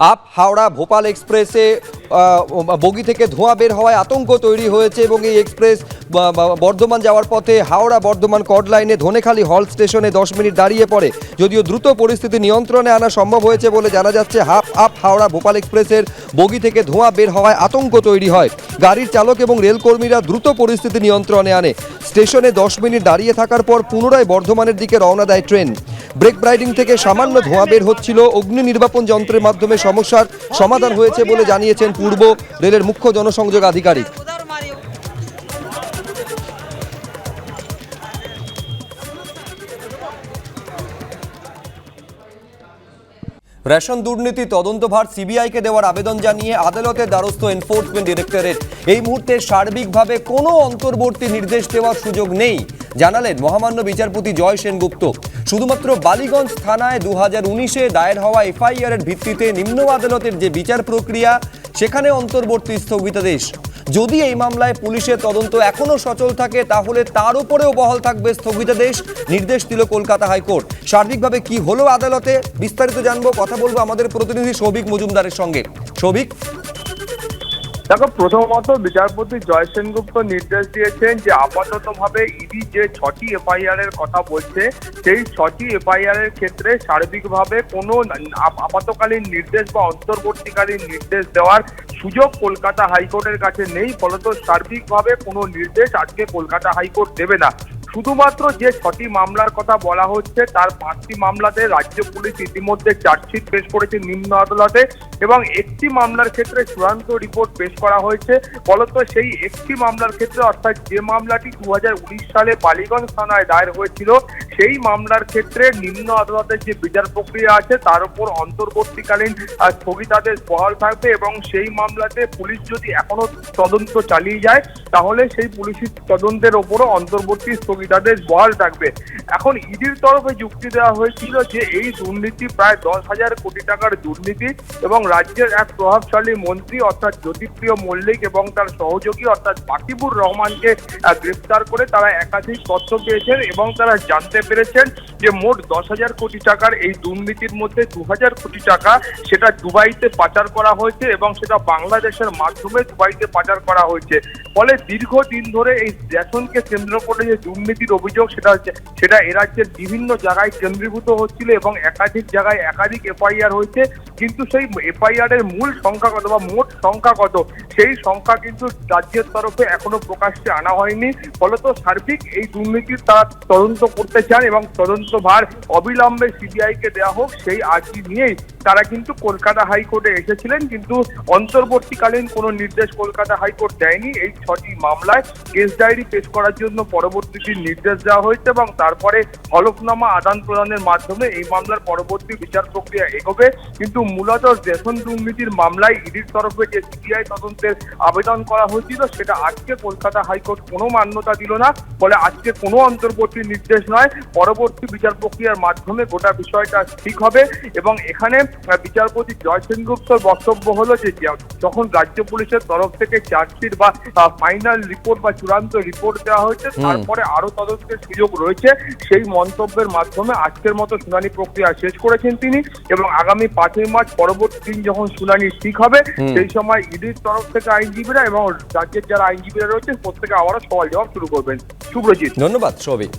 Up Howrah Bhopal এক্সপ্রেসে বগি থেকে ধোঁয়া বের হওয়ায় আতঙ্ক তৈরি হয়েছে এবং এই এক্সপ্রেস বর্ধমান যাওয়ার পথে হাওড়া বর্ধমান কড লাইনে ধনেখালি হল স্টেশনে দশ মিনিট দাঁড়িয়ে পড়ে। যদিও দ্রুত পরিস্থিতি নিয়ন্ত্রণে আনা সম্ভব হয়েছে বলে জানা যাচ্ছে, হাফ আপ হাওড়া ভোপাল এক্সপ্রেসের বগি থেকে ধোঁয়া বের হওয়ায় আতঙ্ক তৈরি হয়। গাড়ির চালক এবং রেলকর্মীরা দ্রুত পরিস্থিতি নিয়ন্ত্রণে আনে। স্টেশনে দশ মিনিট দাঁড়িয়ে থাকার পর পুনরায় বর্ধমানের দিকে রওনা দেয় ট্রেন। ব্রেক ব্রাইডিং থেকে সামান্য ধোঁয়া বের হচ্ছিল। অগ্নি নির্বাপন যন্ত্রের মাধ্যমে সমস্যার সমাধান হয়েছে বলে জানিয়েছেন পূর্ব রেলের মুখ্য জনসংযোগ আধিকারিক। রেশন দুর্নীতি তদন্তভার সিবিআইকে দেওয়ার আবেদন জানিয়ে আদালতের দ্বারস্থ এনফোর্সমেন্ট ডিরেক্টরেট। এই মুহূর্তে সার্বিকভাবে কোনো অন্তর্বর্তী নির্দেশ দেওয়ার সুযোগ নেই, জানালেন মহামান্য বিচারপতি জয় সেনগুপ্ত। শুধুমাত্র বালিগঞ্জ থানায় দু হাজার উনিশে দায়ের হওয়া এফআইআর এর ভিত্তিতে নিম্ন আদালতের যে বিচার প্রক্রিয়া, সেখানে অন্তর্বর্তী স্থগিতাদেশ। যদি এই মামলায় পুলিশের তদন্ত এখনও সচল থাকে, তাহলে তার উপরেও বহাল থাকবে স্থগিতাদেশ নির্দেশ দিল কলকাতা হাইকোর্ট। সার্বিকভাবে কি হলো আদালতে, বিস্তারিত জানব, কথা বলব আমাদের প্রতিনিধি সৌভিক মজুমদারের সঙ্গে। সৌভিক দেখো, প্রথমত বিচারপতি জয় সেনগুপ্ত নির্দেশ দিয়েছেন যে আপাতত ভাবে ইডি যে ছটি এফআইআর এর কথা বলছে, সেই ছটি এফআইআর এর ক্ষেত্রে সার্বিকভাবে কোনো আপ- আপাতকালীন নির্দেশ বা অন্তর্বর্তীকালীন নির্দেশ দেওয়ার সুযোগ কলকাতা হাইকোর্টের কাছে নেই, ফলত সার্বিকভাবে কোনো নির্দেশ আজকে কলকাতা হাইকোর্ট দেবে না। শুধুমাত্র যে ছটি মামলার কথা বলা হচ্ছে, তার পাঁচটি মামলাতে রাজ্য পুলিশ ইতিমধ্যে চার্জশিট পেশ করেছে নিম্ন আদালতে এবং একটি মামলার ক্ষেত্রে চূড়ান্ত রিপোর্ট পেশ করা হয়েছে। ফলত সেই একটি মামলার ক্ষেত্রে, অর্থাৎ যে মামলাটি দু হাজার উনিশ সালে বালিগঞ্জ থানায় দায়ের হয়েছিল সেই মামলার ক্ষেত্রে নিম্ন আদালতের যে বিচার প্রক্রিয়া আছে, তার উপর অন্তর্বর্তীকালীন স্থগিতাদেশ বহাল থাকবে এবং সেই মামলাতে পুলিশ যদি এখনও তদন্ত চালিয়ে যায়, তাহলে সেই পুলিশের তদন্তের ওপরও অন্তর্বর্তী স্থগিতাদেশ বহাল থাকবে। এখন ইডির তরফে যুক্তি দেওয়া হয়েছিল যে, এই দুর্নীতি প্রায় দশ হাজার কোটি টাকার দুর্নীতি এবং রাজ্যের এক প্রভাবশালী মন্ত্রী অর্থাৎ জ্যোতিপ্রিয় মল্লিক এবং তার সহযোগী অর্থাৎ বাকিবুর রহমানকে গ্রেফতার করে তারা একাধিক তথ্য পেয়েছেন এবং তারা জানতে পেরেছেন যে মোট দশ হাজার কোটি টাকার এই দুর্নীতির মধ্যে দু হাজার কোটি টাকা সেটা দুবাইতে পাচার করা হয়েছে এবং সেটা বাংলাদেশের মাধ্যমে দুবাইতে পাচার করা হয়েছে। ফলে দীর্ঘদিন ধরে এই রেশনকে কেন্দ্র করে যে দুর্নীতির অভিযোগ সেটা হচ্ছে, সেটা এ রাজ্যের বিভিন্ন জায়গায় কেন্দ্রীভূত হচ্ছিল এবং একাধিক জায়গায় একাধিক এফআইআর হয়েছে। কিন্তু সেই এফআইআর এর মূল সংখ্যা কত বা মোট সংখ্যা কত, সেই সংখ্যা কিন্তু রাজ্যের তরফে এখনও প্রকাশ্যে আনা হয়নি। ফলত সার্বিক এই দুর্নীতির তারা তদন্ত করতে চান এবং তদন্ত ভার অবিলম্বে সিবিআই কে দেওয়া হোক, সেই আর্জি নিয়েই তারা কিন্তু কলকাতা হাইকোর্টে এসেছিলেন। কিন্তু অন্তর্বর্তীকালীন কোনো নির্দেশ কলকাতা হাইকোর্ট দেয়নি। এই ছটি মামলায় কেস ডায়েরি পেশ করার জন্য পরবর্তী দিন নির্দেশ দেওয়া হয়েছে এবং তারপরে হলফনামা আদান প্রদানের মাধ্যমে এই মামলার পরবর্তী বিচার প্রক্রিয়া এগোবে। কিন্তু মূলত রেশন দুর্নীতির মামলায় ইডির তরফে যে সিবিআই তদন্তের আবেদন করা হয়েছিল সেটা আজকে কলকাতা হাইকোর্ট কোনো মান্যতা দিল না ফলে আজকে কোনো অন্তর্বর্তী নির্দেশ নয়। পরবর্তী বিচার প্রক্রিয়ার মাধ্যমে গোটা বিষয়টা ঠিক হবে এবং এখানে বিচারপতি জয় সেনগুপ্তর বক্তব্য হলো যে যে- যখন রাজ্য পুলিশের তরফ থেকে চার্জশিট বা ফাইনাল রিপোর্ট বা চূড়ান্ত রিপোর্ট দেওয়া হয়েছে তারপরে আরও তদন্তের সুযোগ রয়েছে। সেই মন্তব্যের মাধ্যমে আজকের মতো শুনানি প্রক্রিয়া শেষ করেছেন তিনি এবং আগামী পাঁচই মার্চ পরবর্তী দিন যখন শুনানি ঠিক হবে সেই সময় ইডির তরফ থেকে আইনজীবীরা এবং রাজ্যের যারা আইনজীবীরা রয়েছে প্রত্যেকে আবারও সওয়াল জবাব শুরু করবেন। সুব্রজিৎ ধন্যবাদ সৌভিক।